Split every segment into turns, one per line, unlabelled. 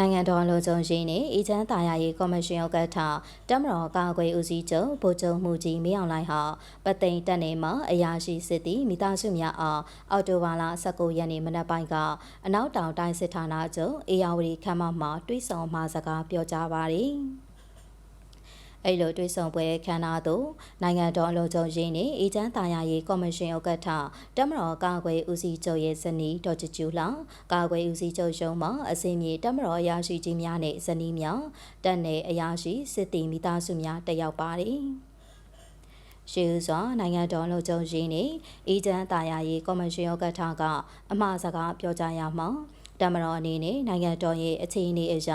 နိုင်ငံတော်လုံခြုံရေးနှင့်အေဂျင့်တာယာရေးကော်မရှင်ဥက္ကဋ္ဌတမတော်ကာကွယ်ဦးစီးချုပ်ဗိုလ်ချုပ်မှုကြီးမင်းအောင်လှိုင်ဟာပသိမ်တက်နေမှာအရာရှိစစ်သည်မိသားစုများအားအော်တိုဘာလ19ရက်နေ့မနက်ပိုင်းကအနောက်တောင်တိုင်းစစ်ဌာနချုပ်အေယာဝတီခမ်းမမှာတွိဆုံမှာစကားပြောကြားပါရယ် အဲ့လိုတွေ့ဆုံပွဲခမ်းနားသို့နိုင်ငံတော်အလို့ချုပ်ရင်းနှင့်အေဂျင့်တာယာရေးကော်မရှင်ဥက္ကဋ္ဌတမတော်ကာကွယ်ဦးစီးချုပ်ရဲ့ဇနီးဒေါ်ကျကျူလာကာကွယ်ဦးစီးချုပ်ရုံးမှအစင်းမြေတမတော်အရာရှိကြီးများနဲ့ဇနီးများတက်နယ်အရာရှိစစ်တီမိသားစုများတက်ရောက်ပါတယ်ရှေးဥစွာနိုင်ငံတော်လုံခြုံရေးနှင့်အေဂျင့်တာယာရေးကော်မရှင်ဥက္ကဋ္ဌကအမှားစကားပြောကြားရမှာ တမတော်အနေနဲ့နိုင်ငံတော်ရဲ့အခြေအနေအရ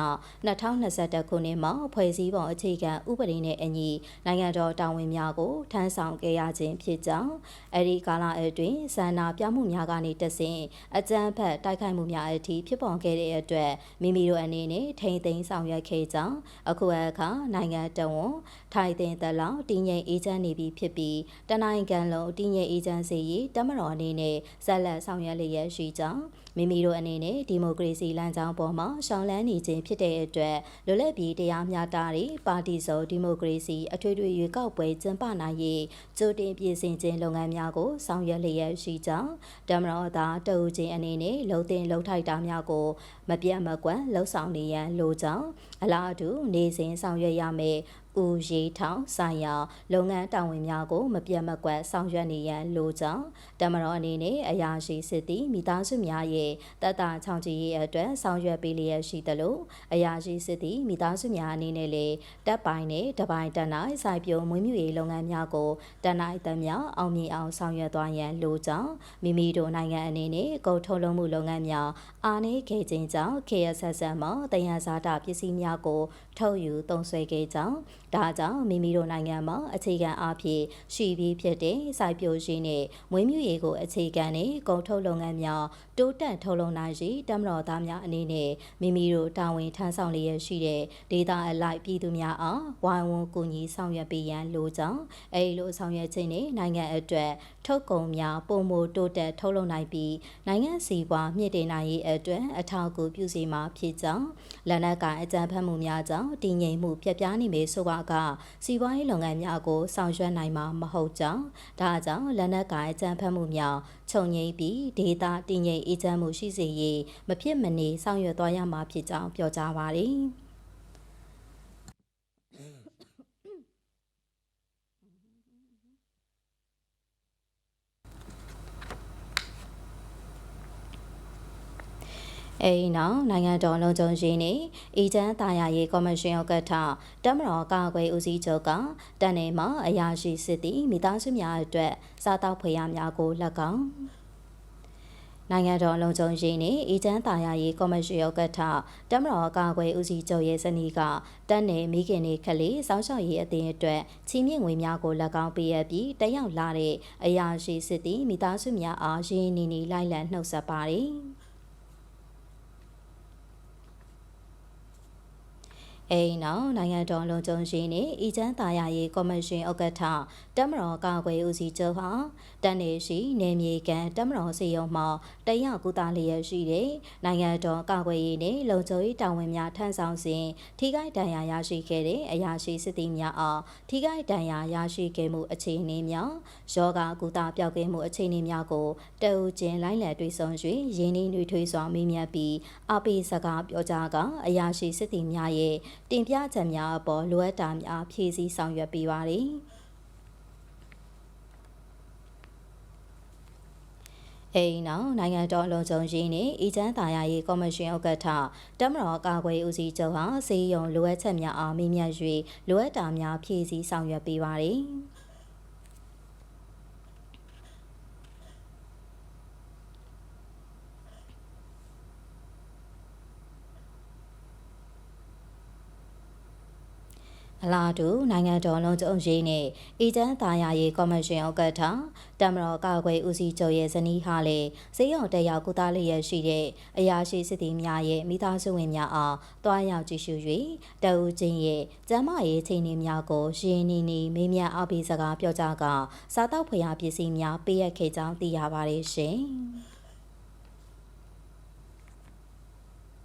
2021ခုနှစ်မှာဖွဲ့စည်းပုံအခြေခံဥပဒေနဲ့အညီနိုင်ငံတော်တာဝန်များကိုထမ်းဆောင်ခဲ့ရခြင်းဖြစ်ကြောင်းအဲဒီကာလအတွင်းစန္ဒာပြမှုများကနေတဆင့်အကြမ်းဖက်တိုက်ခိုက်မှုများအထိဖြစ်ပေါ်ခဲ့တဲ့အတွက်မိမိတို့အနေနဲ့ထိမ့်သိမ်းဆောင်ရွက်ခဲ့ကြောင်းအခုအခါနိုင်ငံတော်ဝန်ထိုင်တင်သက်လောက်တည်ငြိမ်အေးချမ်းနေပြီဖြစ်ပြီးတနိုင်ငံလုံးတည်ငြိမ်အေးချမ်းစေရေးတမတော်အနေနဲ့ဆက်လက်ဆောင်ရွက်လျက်ရှိကြောင်း မိမိတို့အနေနဲ့ဒီမိုကရေစီလမ်းကြောင်းပေါ်မှာရှောင်လန်းနေခြင်းဖြစ်တဲ့အတွက်လွတ်လပ်ပြီးတရားမျှတတဲ့ပါတီစုံဒီမိုကရေစီအထွေထွေရွေးကောက်ပွဲကျင်းပနိုင်ရေးကြိုတင်ပြင်ဆင်ခြင်းလုပ်ငန်းများကိုဆောင်ရွက်လျက်ရှိကြောင်းတမတော်သားတအူချင်းအနေနဲ့လုံတင်လုံထိုက်တာများကိုမပြတ်မကွက်လှုပ်ဆောင်နေရန်လိုကြောင်းအလားတူနေစဉ်ဆောင်ရွက်ရမယ် ဦးရေးထောင်ဆိုင်ရာလုပ်ငန်းတာဝန်များကိုမပြတ်မကွက်ဆောင်ရွက်နေရန်လိုကြောင်းတမတော်အနေနဲ့အရာရှိစစ်သည်မိသားစုများရဲ့တတ်တာချောင်းကြီးရဲ့အတွက်ဆောင်ရွက်ပေးလျက်ရှိသလိုအရာရှိစစ်သည်မိသားစုများအနေနဲ့လည်းတပ်ပိုင်းနဲ့တပိုင်းတနိုင်စိုက်ပျိုးမွေးမြူရေးလုပ်ငန်းများကိုတနိုင်တမျှအောင်မြင်အောင်ဆောင်ရွက်သွားရန်လိုကြောင်းမိမိတို့နိုင်ငံအနေနဲ့ကုန်ထုတ်လုပ်မှုလုပ်ငန်းများအားနည်းခဲ့ခြင်းကြောင့် KSS မှာတယံဇာတာပစ္စည်းများကိုထုတ်ယူသုံးစွဲခဲ့ကြောင်း ဒါကြောင့်မိမိတို့နိုင်ငံမှာအခြေခံအားဖြင့်ရှိပြီးဖြစ်တဲ့စိုက်ပျိုးရေးနဲ့မွေးမြူရေးကိုအခြေခံတဲ့ကုန်ထုတ်လုပ်ငန်းများတိုးတက်ထုတ်လုပ်နိုင်ရေးတမတော်သားများအနေနဲ့မိမိတို့တာဝန်ထမ်းဆောင်လျက်ရှိတဲ့ဒေသအလိုက်ပြည်သူများအားဝိုင်းဝန်းကူညီဆောင်ရွက်ပေးရန်လိုကြောင်းအဲဒီလိုဆောင်ရွက်ခြင်းနဲ့နိုင်ငံအတွက်ထုတ်ကုန်များပုံမတိုးတက်ထုတ်လုပ်နိုင်ပြီးနိုင်ငံစီးပွားမြင့်တင်နိုင်ရေးအတွက်အထောက်အကူပြုစီမှာဖြစ်ကြောင်းလက်နက်ကိုင်အကြံဖတ်မှုများကြောင့်တည်ငြိမ်မှုပြပြနေပေဆိုပါကစီးပွားရေးလုပ်ငန်းများကိုဆောင်ရွက်နိုင်မှာမဟုတ်ကြောင်းဒါကြောင့်လက်နက်ကိုင်အကြံဖတ်မှုများခြုံငိမ့်ပြီးဒေတာတည်ငြိမ်အေးချမ်းမှုရှိစေရေးမဖြစ်မနေဆောင်ရွက်သွားရမှာဖြစ်ကြောင်းပြောကြားပါတယ်။ အဲဒီနောက်နိုင်ငံတော်လုံခြုံရေးနှင့်အေဂျင့်တာယာရေးကော်မရှင်ဥက္ကဋ္ဌတမတော်ကာကွယ်ဦးစီးချုပ်ကတန်နေမှာအရာရှိစစ်သည်မိသားစုများအတွက်စားတောက်ဖွေရများကိုလက်ကောင်နိုင်ငံတော်လုံခြုံရေးနှင့်အေဂျင့်တာယာရေးကော်မရှင်ဥက္ကဋ္ဌတမတော်ကာကွယ်ဦးစီးချုပ်ရဲ့ဇနီးကတက်နယ်မိခင်နေခလေးစောင်းရှောက်ရေးအသင်းအတွက်ချီးမြှင့်ငွေများကိုလက်ကောင်းပေးရပြီးတက်ရောက်လာတဲ့အရာရှိစစ်သည်မိသားစုများအားရင်းနှီးနှီးလိုက်လံနှုတ်ဆက်ပါတယ်။ အိမ်နောက်နိုင်ငံတော်လုံခြုံရေးနှင့်အီချမ်းသာယာရေးကော်မရှင်ဥက္ကဋ္ဌတမတော်ကာကွယ်ဦးစီးချုပ်ဟာတန်နေရှိနေမြေကန်တမတော်စီယုံမှတရောက်ကူတာလျက်ရှိတဲ့နိုင်ငံတော်ကာကွယ်ရေးနှင့်လုံခြုံရေးတာဝန်များထမ်းဆောင်စဉ်ထိခိုက်ဒဏ်ရာရရှိခဲ့တဲ့အရာရှိစစ်သည်များအားထိခိုက်ဒဏ်ရာရရှိခဲ့မှုအခြေအနေများယောဂကူတာပျောက်ကင်းမှုအခြေအနေများကိုတအူချင်းလိုက်လံတွေ့ဆုံ၍ရင်းနှီးနှွေးထွေးစွာမေးမြန်းပြီးအပိစကားပြောကြားကအရာရှိစစ်သည်များရဲ့တင်ပြချက်များအပေါ်လိုအပ်တာများဖြည့်ဆည်းဆောင်ရွက်ပေးပါသည်အိမ်နောက်နိုင်ငံတော်လုံခြုံရေးနှင့်အီချမ်းသာယာရေးကော်မရှင်ဥက္ကဋ္ဌတမတော်ကာကွယ်ဦးစီးချုပ်ဟာစေယုံလိုအပ်ချက်များအားမေးမြန်း၍လိုအပ်တာများဖြည့်ဆည်းဆောင်ရွက်ပေးပါသည်။ အလားတူနိုင်ငံတော်လုံးကျုံရေးနဲ့အေဂျင့်သားယာရေးကော်မရှင်ဥက္ကဋ္ဌတမတော်ကာကွယ်ဦးစီးချုပ်ရဲ့ဇနီးဟာလည်းစေရုံတက်ရောက်ကုသလျက်ရှိတဲ့အရာရှိစစ်သည်များရဲ့မိသားစုဝင်များအားတွားရောက်ကြည့်ရှု၍တအူးချင်းရဲ့ကျမ်းမာရေးအခြေအနေများကိုရင်းနှီးနှီးမေးမြန်းအားပေးစကားပြောကြားကစားတောက်ဖွယ်ရာပစ္စည်းများပေးအပ်ခဲ့ကြောင်းသိရပါတယ်ရှင်။